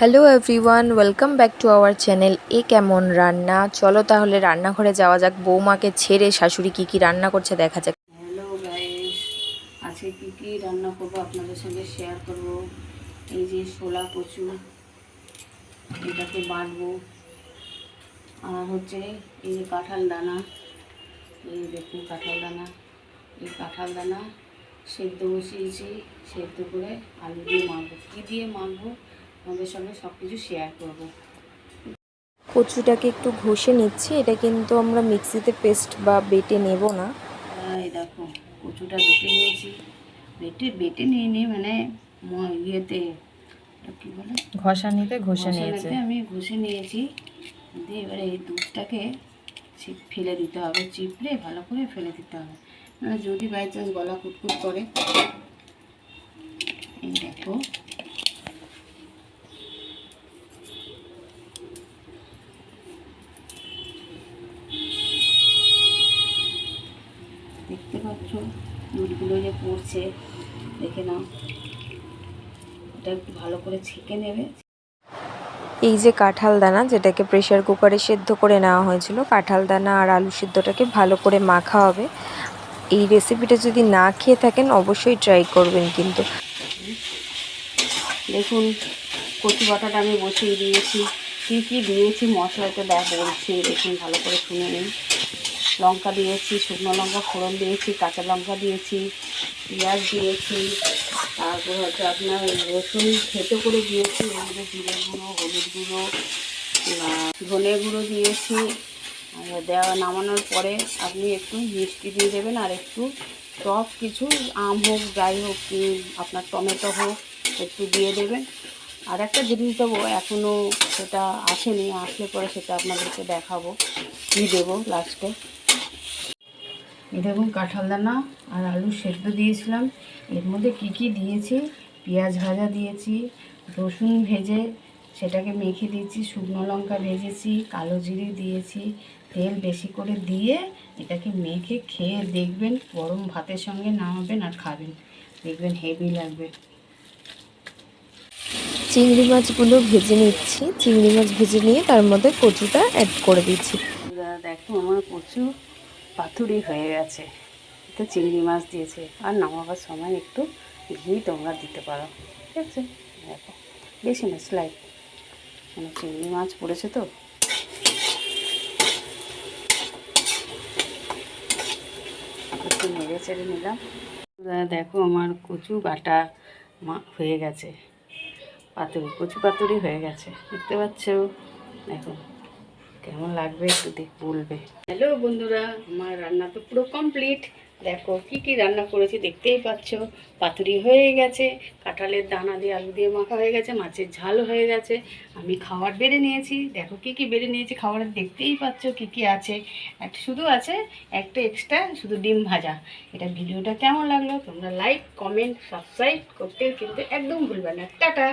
Hello everyone welcome back to our channel এ কেমন রান্না? চলো তাহলে রান্নাঘরে যাওয়া যাক। বৌমাকে ছেড়ে শাশুড়ি কি কি রান্না করছে দেখা যাক। হ্যালো গাইস আজকে কী কী রান্না করব আপনাদের সঙ্গে শেয়ার করব। এই যে শোলা কচু, এটাকে বাটবো। আর হচ্ছে এই যে কাঁঠাল দানা, এই দেখুন কাঁঠাল দানা। এই কাঁঠাল দানা সেদ্ধ বসিয়েছি, সেদ্ধ করে আলু দিয়ে মাখবো। কী দিয়ে মাখবো? আপনাদের সঙ্গে সব কিছু শেয়ার করব। কচুটাকে একটু ঘষে নিচ্ছি এটা কিন্তু আমরা মিক্সিতে পেস্ট বা বেটে নেব না। এই দেখো কচুটা বেটে নিয়েছি। বেটে বেটে নিয়ে নিয়ে মানে ইয়েতে কী বলে? ঘষানিতে ঘষে মশলাতে আমি ঘষে নিয়েছি। দিয়ে এবারে এই দুধটাকে ফেলে দিতে হবে চিপড়ে ভালো করে ফেলে দিতে হবে। মানে যদি বাই চান্স গলা কুটকুট করে। এই দেখো দেখতে পাচ্ছ দুধগুলো যে পড়ছে দেখে নাও। এটা একটু ভালো করে ছেঁকে নেবে। এই যে কাঁঠাল দানা যেটাকে প্রেশার কুকারে সেদ্ধ করে নেওয়া হয়েছিল কাঁঠাল দানা আর আলু সিদ্ধটাকে ভালো করে মাখা হবে। এই রেসিপিটা যদি না খেয়ে থাকেন অবশ্যই ট্রাই করবেন কিন্তু। দেখুন কচু বাটাটা আমি বসিয়ে দিয়েছি। কী কী দিয়েছি মশলাতে দেখ বলছি। দেখুন ভালো করে শুনে নিন। লঙ্কা দিয়েছি, শুকনো লঙ্কা, ফোড়ন দিয়েছি, কাঁচা লঙ্কা দিয়েছি, পেঁয়াজ দিয়েছি, তারপর হচ্ছে আপনার রসুন থেতো করে দিয়েছি এগুলো জিরে গুঁড়ো, হলুদ গুঁড়ো ধনে গুঁড়ো দিয়েছি। দেওয়া নামানোর পরে আপনি একটু মিষ্টি দিয়ে দেবেন আর একটু টক কিছু আম হোক, যাই হোক, আপনার টমেটো হোক, একটু দিয়ে দেবেন। আর একটা জিনিস দেবো এখনও সেটা আসেনি, আসলে পরে সেটা আপনাদেরকে দেখাবো। কী দেবো লাস্টে দেখুন, কাঁঠাল দানা আর আলু সেদ্ধ দিয়েছিলাম। এর মধ্যে কি কি দিয়েছি? পেঁয়াজ ভাজা দিয়েছি, রসুন ভেজে সেটাকে মেখে দিয়েছি, শুকনো লঙ্কা ভেজেছি, কালো জিরে দিয়েছি, তেল বেশি করে দিয়ে এটাকে মেখে খেয়ে দেখবেন, গরম ভাতের সঙ্গে নামাবেন আর খাবেন। দেখবেন হেভি লাগবে। চিংড়ি মাছগুলো ভেজে নিচ্ছি। চিংড়ি মাছ ভেজে নিয়ে তার মধ্যে কচুটা অ্যাড করে দিচ্ছি। দেখো আমার কচু পাথুরি হয়ে গেছে। এতে চিংড়ি মাছ দিয়েছে। আর নামাবার সময় একটু ঘি তোমরা দিতে পারো। ঠিক আছে? দেখো, বেশি না স্লাইড মানে চিংড়ি মাছ পড়েছে তো। একটু নেড়ে চেড়ে নিলাম। দেখো আমার কচু বাটা হয়ে গেছে। পাতুরি, কচু পাতুরি হয়ে গেছে। দেখতে পাচ্ছ? দেখো, কেমন লাগবে একটু দেখ বলবে। হ্যালো বন্ধুরা, আমার রান্না তো পুরো কমপ্লিট দেখো, কি কি রান্না করেছি দেখতেই পাচ্ছ। পাতুরি হয়ে গেছে, কাঁঠালের দানা দিয়ে, আলু দিয়ে মাখা হয়ে গেছে, মাছের ঝাল হয়ে গেছে। আমি খাবার বেড়ে নিয়েছি। দেখো, কি কি বেড়ে নিয়েছি খাবারের দেখতেই পাচ্ছ কি কি আছে। একটা শুধু আছে একটা এক্সট্রা শুধু ডিম ভাজা। এটা ভিডিওটা কেমন লাগল? তোমরা লাইক কমেন্ট সাবস্ক্রাইব করতে কিন্তু একদম ভুলবে না। টাটা!